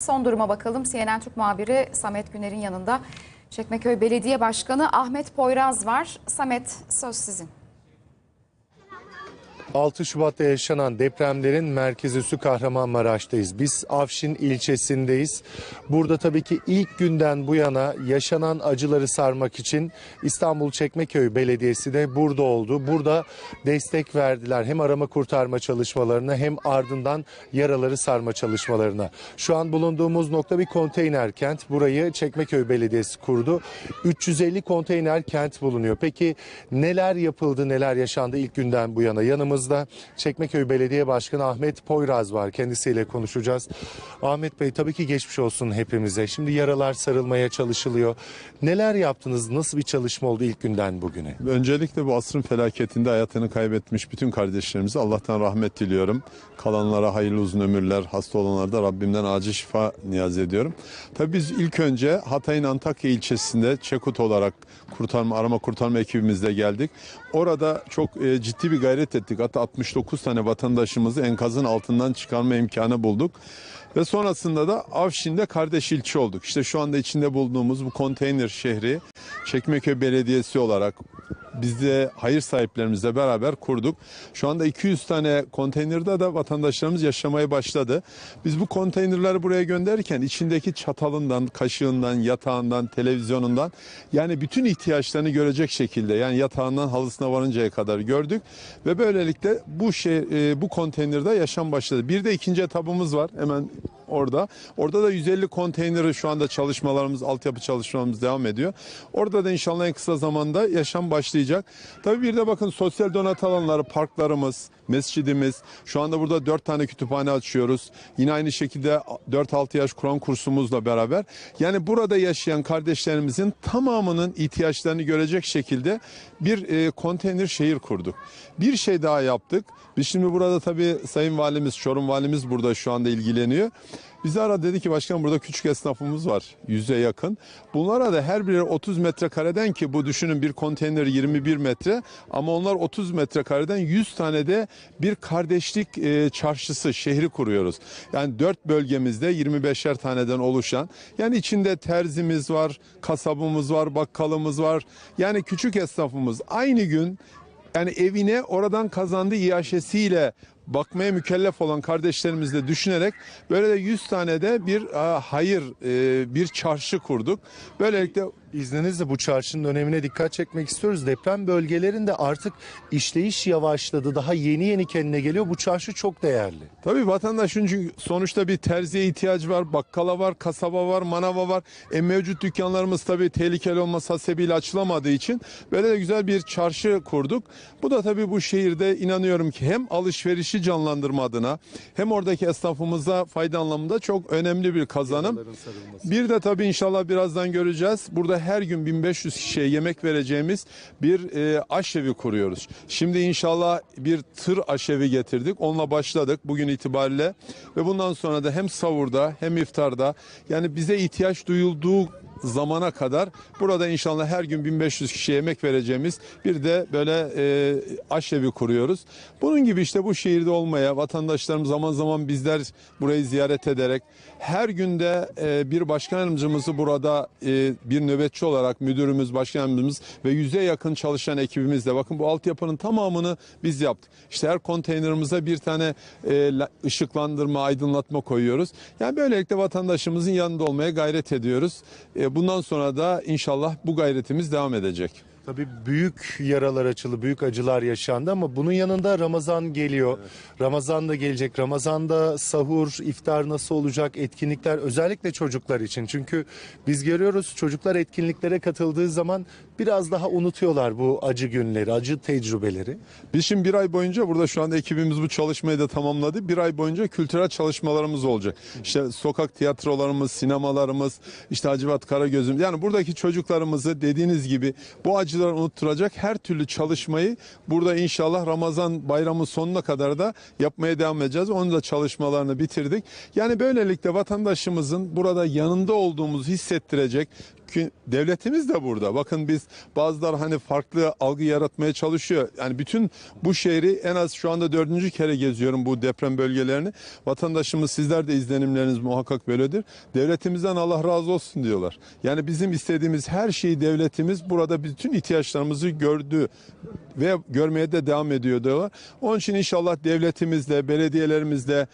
Son duruma bakalım. CNN Türk muhabiri Samet Güner'in yanında Çekmeköy Belediye Başkanı Ahmet Poyraz var. Samet söz sizin. 6 Şubat'ta yaşanan depremlerin merkezi üssü Kahramanmaraş'tayız. Biz Afşin ilçesindeyiz. Burada tabii ki ilk günden bu yana yaşanan acıları sarmak için İstanbul Çekmeköy Belediyesi de burada oldu. Burada destek verdiler hem arama kurtarma çalışmalarına hem ardından yaraları sarma çalışmalarına. Şu an bulunduğumuz nokta bir konteyner kent. Burayı Çekmeköy Belediyesi kurdu. 350 konteyner kent bulunuyor. Peki neler yapıldı, neler yaşandı ilk günden bu yana? Yanımızda Çekmeköy Belediye Başkanı Ahmet Poyraz var. Kendisiyle konuşacağız. Ahmet Bey tabii ki geçmiş olsun hepimize. Şimdi yaralar sarılmaya çalışılıyor. Neler yaptınız? Nasıl bir çalışma oldu ilk günden bugüne? Öncelikle bu asrın felaketinde hayatını kaybetmiş bütün kardeşlerimize Allah'tan rahmet diliyorum. Kalanlara hayırlı uzun ömürler, hasta olanlara da Rabbimden acil şifa niyaz ediyorum. Tabii biz ilk önce Hatay'ın Antakya ilçesinde Çekut olarak kurtarma arama kurtarma ekibimizle geldik. Orada çok e, ciddi bir gayret ettik. Hatta 69 tane vatandaşımızı enkazın altından çıkarma imkanı bulduk. Ve sonrasında da Avşin'de kardeş ilçe olduk. İşte şu anda içinde bulunduğumuz bu konteyner şehri Çekmeköy Belediyesi olarak biz de hayır sahiplerimizle beraber kurduk. Şu anda 200 tane konteynerde de vatandaşlarımız yaşamaya başladı. Biz bu konteynerleri buraya gönderirken içindeki çatalından, kaşığından, yatağından, televizyonundan yani bütün ihtiyaçlarını görecek şekilde yani yatağından halısına varıncaya kadar gördük ve böylelikle bu şey e, bu konteynerde yaşam başladı. Bir de ikinci etabımız var hemen orada. Orada da 150 konteyneri şu anda çalışmalarımız, altyapı çalışmalarımız devam ediyor. Orada da inşallah en kısa zamanda yaşam başlayacak. Tabii bir de bakın sosyal donat alanları, parklarımız, mescidimiz. Şu anda burada 4 tane kütüphane açıyoruz. Yine aynı şekilde 4-6 yaş Kur'an kursumuzla beraber. Yani burada yaşayan kardeşlerimizin tamamının ihtiyaçlarını görecek şekilde bir e, konteyner şehir kurduk. Bir şey daha yaptık. Biz şimdi burada tabii Sayın Valimiz, Çorum Valimiz burada şu anda ilgileniyor. Bizi ara dedi ki başkan burada küçük esnafımız var yüze yakın. Bunlara da her biri 30 metrekareden ki bu düşünün bir konteyner 21 metre ama onlar 30 metrekareden 100 tane de bir kardeşlik e, çarşısı şehri kuruyoruz. Yani 4 bölgemizde 25'er taneden oluşan yani içinde terzimiz var, kasabımız var, bakkalımız var. Yani küçük esnafımız aynı gün yani evine oradan kazandığı iaşesiyle bakmaya mükellef olan kardeşlerimizle düşünerek böyle de 100 tane de bir hayır e, bir çarşı kurduk. Böylelikle İzninizle bu çarşının önemine dikkat çekmek istiyoruz. Deprem bölgelerinde artık işleyiş yavaşladı. Daha yeni yeni kendine geliyor. Bu çarşı çok değerli. Tabii vatandaşın çünkü sonuçta bir terziye ihtiyacı var, bakkala var, kasaba var, manava var. E mevcut dükkanlarımız tabii tehlikeli olması hasebiyle açılamadığı için böyle de güzel bir çarşı kurduk. Bu da tabii bu şehirde inanıyorum ki hem alışverişi canlandırma adına hem oradaki esnafımıza fayda anlamında çok önemli bir kazanım. Bir de tabii inşallah birazdan göreceğiz. Burada her gün 1500 kişiye yemek vereceğimiz bir e, aşevi kuruyoruz. Şimdi inşallah bir tır aşevi getirdik. Onunla başladık bugün itibariyle ve bundan sonra da hem savurda hem iftarda yani bize ihtiyaç duyulduğu zamana kadar burada inşallah her gün 1500 kişiye yemek vereceğimiz bir de böyle e, aşevi kuruyoruz. Bunun gibi işte bu şehirde olmaya vatandaşlarımız zaman zaman bizler burayı ziyaret ederek her günde e, bir başkan yardımcımızı burada e, bir nöbetçi olarak müdürümüz, başkan yardımcımız ve yüze yakın çalışan ekibimizle bakın bu altyapının tamamını biz yaptık. İşte her konteynerimize bir tane e, la- ışıklandırma, aydınlatma koyuyoruz. Yani böylelikle vatandaşımızın yanında olmaya gayret ediyoruz. E, bundan sonra da inşallah bu gayretimiz devam edecek. Tabii büyük yaralar açıldı, büyük acılar yaşandı ama bunun yanında Ramazan geliyor. Ramazan da gelecek. Ramazan'da sahur, iftar nasıl olacak, etkinlikler özellikle çocuklar için. Çünkü biz görüyoruz çocuklar etkinliklere katıldığı zaman biraz daha unutuyorlar bu acı günleri, acı tecrübeleri. Biz şimdi bir ay boyunca burada şu anda ekibimiz bu çalışmayı da tamamladı. Bir ay boyunca kültürel çalışmalarımız olacak. İşte sokak tiyatrolarımız, sinemalarımız, işte Hacivat Karagöz'üm. Yani buradaki çocuklarımızı dediğiniz gibi bu acıları unutturacak her türlü çalışmayı burada inşallah Ramazan bayramı sonuna kadar da yapmaya devam edeceğiz. Onun da çalışmalarını bitirdik. Yani böylelikle vatandaşımızın burada yanında olduğumuzu hissettirecek Devletimiz de burada. Bakın biz bazıları hani farklı algı yaratmaya çalışıyor. Yani bütün bu şehri en az şu anda dördüncü kere geziyorum bu deprem bölgelerini. Vatandaşımız sizler de izlenimleriniz muhakkak böyledir. Devletimizden Allah razı olsun diyorlar. Yani bizim istediğimiz her şeyi devletimiz burada bütün ihtiyaçlarımızı gördü ve görmeye de devam ediyor diyorlar. Onun için inşallah devletimizle, belediyelerimizle,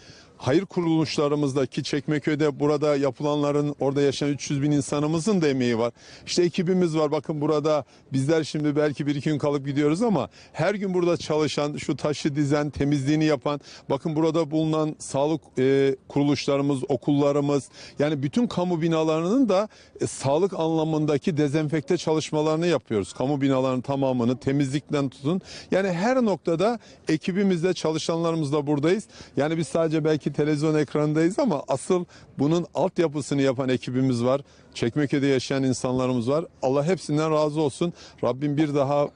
hayır kuruluşlarımızdaki Çekmeköy'de burada yapılanların orada yaşayan 300 bin insanımızın da emeği var. İşte ekibimiz var bakın burada bizler şimdi belki bir iki gün kalıp gidiyoruz ama her gün burada çalışan şu taşı dizen temizliğini yapan bakın burada bulunan sağlık e, kuruluşlarımız okullarımız yani bütün kamu binalarının da e, sağlık anlamındaki dezenfekte çalışmalarını yapıyoruz. Kamu binalarının tamamını temizlikten tutun yani her noktada ekibimizle çalışanlarımızla buradayız. Yani biz sadece belki televizyon ekranındayız ama asıl bunun altyapısını yapan ekibimiz var. Çekmeköy'de yaşayan insanlarımız var. Allah hepsinden razı olsun. Rabbim bir daha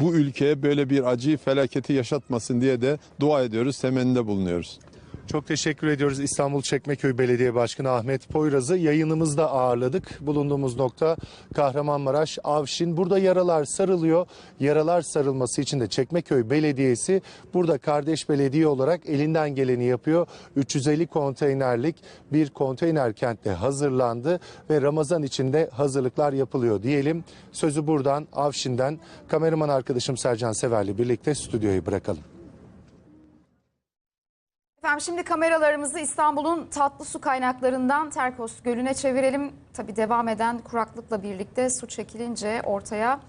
bu ülkeye böyle bir acı felaketi yaşatmasın diye de dua ediyoruz, temennide bulunuyoruz. Çok teşekkür ediyoruz İstanbul Çekmeköy Belediye Başkanı Ahmet Poyraz'ı. Yayınımızda ağırladık. Bulunduğumuz nokta Kahramanmaraş, Avşin. Burada yaralar sarılıyor. Yaralar sarılması için de Çekmeköy Belediyesi burada kardeş belediye olarak elinden geleni yapıyor. 350 konteynerlik bir konteyner kentte hazırlandı ve Ramazan için de hazırlıklar yapılıyor diyelim. Sözü buradan Avşin'den kameraman arkadaşım Sercan Sever'le birlikte stüdyoya bırakalım. Efendim şimdi kameralarımızı İstanbul'un tatlı su kaynaklarından Terkos Gölü'ne çevirelim. Tabii devam eden kuraklıkla birlikte su çekilince ortaya